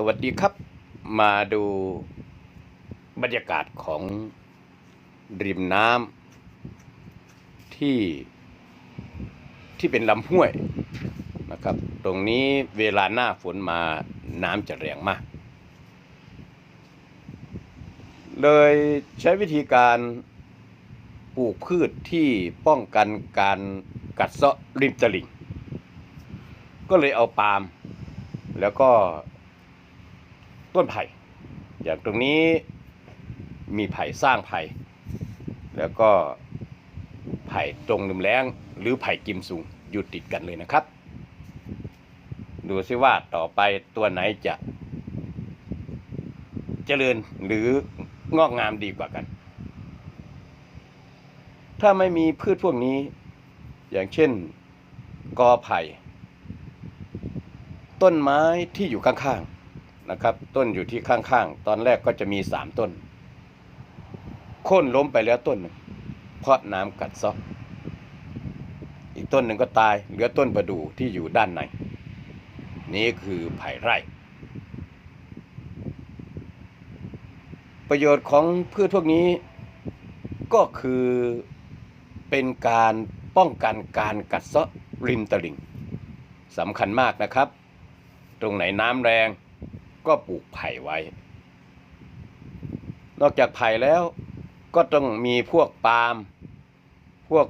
สวัสดีครับ มาดูบรรยากาศของริมน้ำที่ที่เป็นลำห้วยนะครับ ตรงนี้เวลาหน้าฝนมาน้ำจะแรงมาก เลยใช้วิธีการปลูกพืชที่ป้องกันการกัดเซาะริมตลิ่ง ก็เลยเอาปาล์มแล้วก็ ต้นไผ่ อย่างตรงนี้มีไผ่สร้างไผ่ แล้วก็ไผ่ตรงริมแล้ง หรือไผ่กิมสูงอยู่ติดกันเลยนะครับ ดูซิว่าต่อไปตัวไหนจะเจริญหรืองอกงามดีกว่ากัน ถ้าไม่มีพืชพวกนี้ อย่างเช่นกอไผ่ ต้นไม้ที่อยู่ข้างๆ นะครับ ต้นอยู่ที่ข้างๆ ตอนแรกก็จะมีสามต้นโค่นล้มไปแล้วต้นหนึ่งเพราะน้ำกัดเซาะอีกต้นหนึ่งก็ตายเหลือต้นประดู่ที่อยู่ด้านใน นี่คือไผ่ไร่ ประโยชน์ของพืชพวกนี้ก็คือเป็นการป้องกันการกัดเซาะริมตลิ่งสำคัญมากนะครับ ตรงไหนน้ำแรง ก็ปลูกไผ่ไว้ นอกจากไผ่แล้วก็ต้องมีพวกปาล์มพวก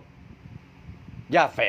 หญ้าแฝก